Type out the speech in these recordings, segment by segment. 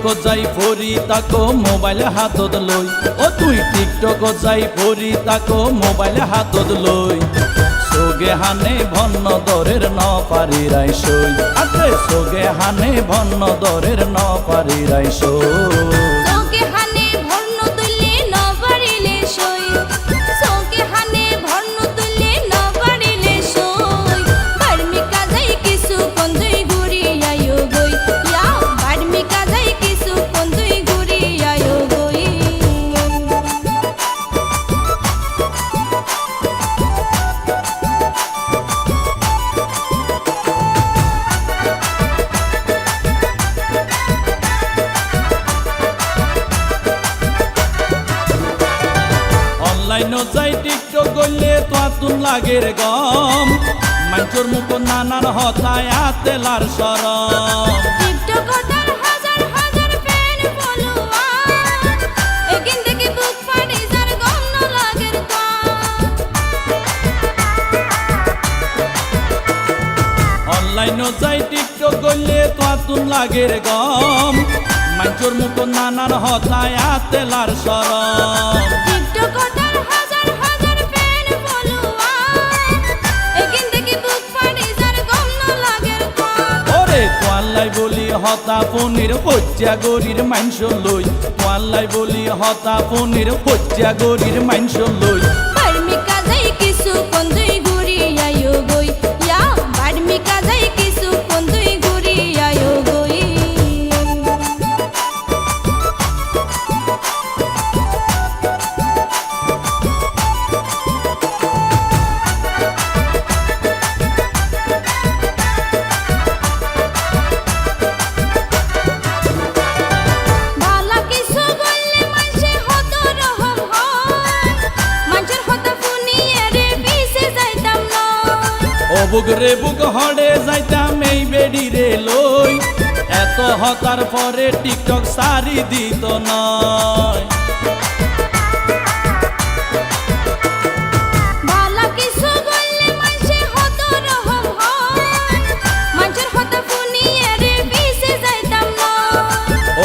TikTok যাই ফরি তাকো mobile হাতত লই ও তুই টিকটক যাই ফরি তাকো মোবাইল হাতত লই সোগে হানে ভন্ন দরের ন পারি রাইসই আতে সোগে হানে ভন্ন দরের ন পারি রাই অনলাইন যাই টিকটক গইলে তো আতুন লাগের গম। মাঞ্চর মুখ নানান হতায় আতেলার সরম। টিকটকার হাজার হাজার ফ্যান ফলোয়ার একিন থেকে বুক ফাটে যার গম ন লাগের তো অনলাইন যাই টিকটক গইলে তো আতুন লাগের গম। মাঞ্চর মুখ নানান হতায় আতেলার সরম টিকটকার হাজার হাজার ফ্যান ফলোয়ার? একিন থেকে বুক ফাটে যার গম ন লাগের তো ওরে তোয়াল্লাই বলি হতা পনির হজ্জা গরির মাংস লই তোয়াল্লাই বলি হতা পনির হজ্জা গরির মাংস লই অবুক রে বুক হড়ে যাইতাম এই বেডি রে লই। এত হতার পরে টিকটক সারি দিত নয়। ভালা কিছু বললে মানুষে হত রহম হয় মানুষের হত ফুনিয়ে রে পিছে যাইতাম না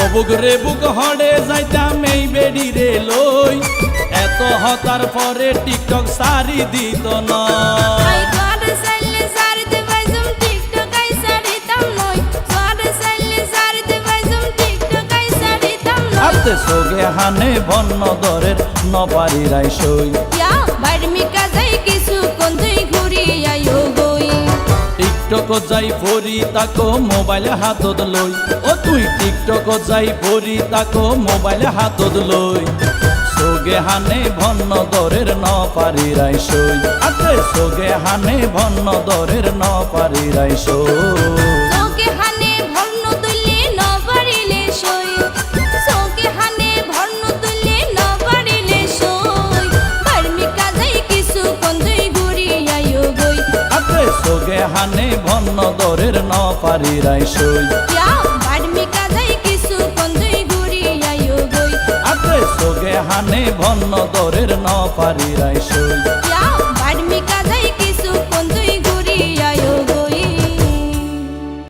অবুক রে বুক হড়ে যাইতাম এই বেডি রে লই। এত হতার পরে টিকটক সারি দিত নয়। হাতে সোগে হানে ভন্ন দরের নপারি রাই সই বার্মিকা যাই কিছু কন্দুই ঘুরি আয়ো গই টিকটক যাই ফরি তাকো মোবাইল হাতত লই। ও তুই টিকটক যাই ফরি তাকো মোবাইল হাতত লই। সোগে হানে ভন্ন দরের ন পারি রাই সই। আতে সোগে হানে ভন্ন দরের ন পারি রাই সই। পারি রাই সই। বার্মিকা যাই কিছু কন্দুই ঘুরি আয়ো গই। আতে সোগে হানে ভন্ন দরের ন পারি রাই সই। ইয়া